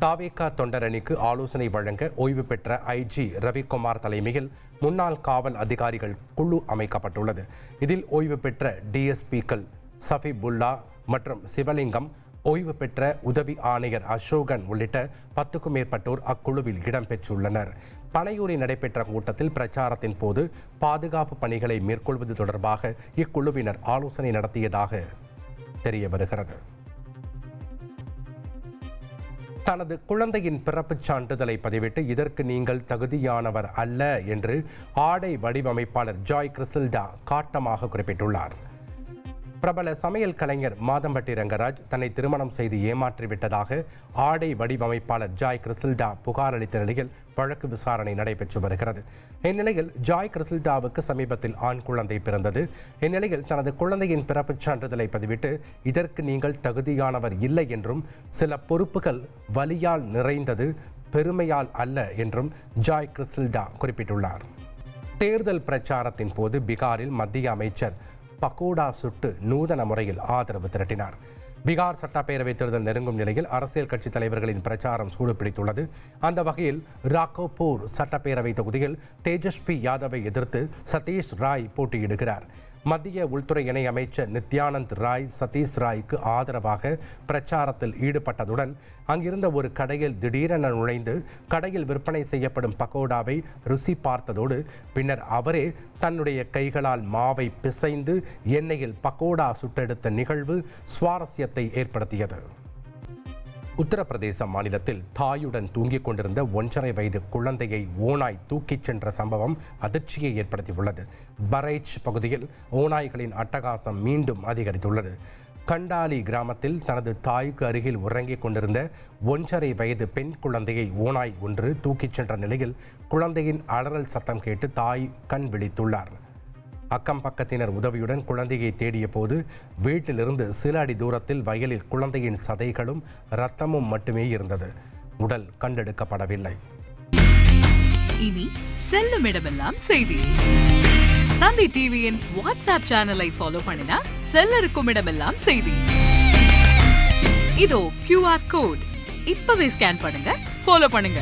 தாவேகா தொண்டரணிக்கு ஆலோசனை வழங்க ஓய்வு பெற்ற ஐஜி ரவிக்குமார் தலைமையில் முன்னாள் காவல் அதிகாரிகள் குழு அமைக்கப்பட்டுள்ளது. இதில் ஓய்வு பெற்ற டிஎஸ்பிக்கள் சஃபிபுல்லா மற்றும் சிவலிங்கம் ஓய்வு பெற்ற உதவி ஆணையர் அசோகன் உள்ளிட்ட பத்துக்கும் மேற்பட்டோர் அக்குழுவில் இடம்பெற்றுள்ளனர் பனையூரில் நடைபெற்ற கூட்டத்தில் பிரச்சாரத்தின் போது பாதுகாப்பு பணிகளை மேற்கொள்வது தொடர்பாக இக்குழுவினர் ஆலோசனை நடத்தியதாக தெரிய வருகிறது தனது குழந்தையின் பிறப்புச் சான்றிதழை பதிவிட்டு இதற்கு நீங்கள் தகுதியானவர் அல்ல என்று ஆடை வடிவமைப்பாளர் ஜாய் கிறிசில்டா காட்டமாக குறிப்பிட்டுள்ளார். பிரபல சமையல் கலைஞர் மாதம்பட்டி ரங்கராஜ் தன்னை திருமணம் செய்து ஏமாற்றிவிட்டதாக ஆடை வடிவமைப்பாளர் ஜாய் கிறிசில்டா புகார் அளித்த நிலையில் வழக்கு விசாரணை நடைபெற்று வருகிறது. இந்நிலையில் ஜாய் கிறிசில்டாவுக்கு சமீபத்தில் ஆண் குழந்தை பிறந்தது. இந்நிலையில் தனது குழந்தையின் பிறப்புச் சான்றிதழை பதிவிட்டு இதற்கு நீங்கள் தகுதியானவர் இல்லை என்றும் சில பொறுப்புகள் வலியால் நிறைந்தது பெருமையால் அல்ல என்றும் ஜாய் கிறிசில்டா குறிப்பிட்டுள்ளார். தேர்தல் பிரச்சாரத்தின் போது பீகாரில் மத்திய அமைச்சர் பக்கோடா சுட்டு நூதன முறையில் ஆதரவு திரட்டினார். பீகார் சட்டப்பேரவைத் தேர்தல் நெருங்கும் நிலையில் அரசியல் கட்சி தலைவர்களின் பிரச்சாரம் சூடுபிடித்துள்ளது. அந்த வகையில் ராகோபூர் சட்டப்பேரவை தொகுதியில் தேஜஸ்வி யாதவை எதிர்த்து சதீஷ் ராய் போட்டியிடுகிறார். மத்திய உள்துறை இணை அமைச்சர் நித்யானந்த் ராய் சதீஷ் ராய்க்கு ஆதரவாக பிரச்சாரத்தில் ஈடுபட்டதுடன் அங்கிருந்த ஒரு கடையில் திடீரென நுழைந்து கடையில் விற்பனை செய்யப்படும் பக்கோடாவை ருசி பார்த்ததோடு பின்னர் அவரே தன்னுடைய கைகளால் மாவை பிசைந்து எண்ணெயில் பக்கோடா சுட்டெடுத்த நிகழ்வு சுவாரஸ்யத்தை ஏற்படுத்தியது. உத்தரப்பிரதேச மாநிலத்தில் தாயுடன் தூங்கிக் கொண்டிருந்த ஒன்றரை வயது குழந்தையை ஓனாய் தூக்கிச் சென்ற சம்பவம் அதிர்ச்சியை ஏற்படுத்தியுள்ளது. பரைச் பகுதியில் ஓநாய்களின் அட்டகாசம் மீண்டும் அதிகரித்துள்ளது. கண்டாலி கிராமத்தில் தனது தாய்க்கு அருகில் உறங்கிக் கொண்டிருந்த ஒன்றரை வயது பெண் குழந்தையை ஓனாய் ஒன்று தூக்கிச் சென்ற நிலையில் குழந்தையின் அலறல் சத்தம் கேட்டு தாய் கண் விழித்துள்ளார். அக்கம் பக்கத்தினர் உதவியுடன் குழந்தையை தேடிய போது வீட்டிலிருந்து சில அடி தூரத்தில் வயலில் குழந்தையின் சதைகளும் இரத்தமும் மட்டுமே இருந்தது. உடல் கண்டெடுக்கப்படவில்லை. இனி செல்லும் இடமெல்லாம் செய்தி. தந்தை டிவியின் வாட்ஸ்அப் சேனலை ஃபாலோ பண்ணினா செல்ல இருக்கும் இடமெல்லாம் செய்தி. இதோ கியூஆர் கோட் இப்பவே ஸ்கேன் பண்ணுங்க ஃபாலோ பண்ணுங்க.